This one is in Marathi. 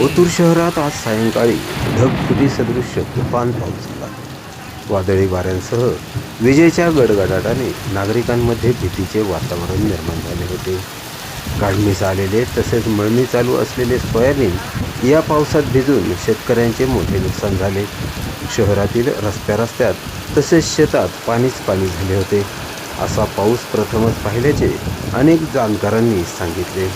ओतूर शहरात आज सायंकाळी ढगफुटी सदृश तुफान पाऊस झाला. वादळी वाऱ्यांसह विजेच्या गडगडाटाने नागरिकांमध्ये भीतीचे वातावरण निर्माण झाले होते. काढणीस आलेले तसेच मळणी चालू असलेले सोयाबीन या पावसात भिजून शेतकऱ्यांचे मोठे नुकसान झाले. शहरातील रस्त्या रस्त्यात तसेच शेतात पाणीच पाणी झाले होते. असा पाऊस प्रथमच पाहिल्याचे अनेक जाणकारांनी सांगितले.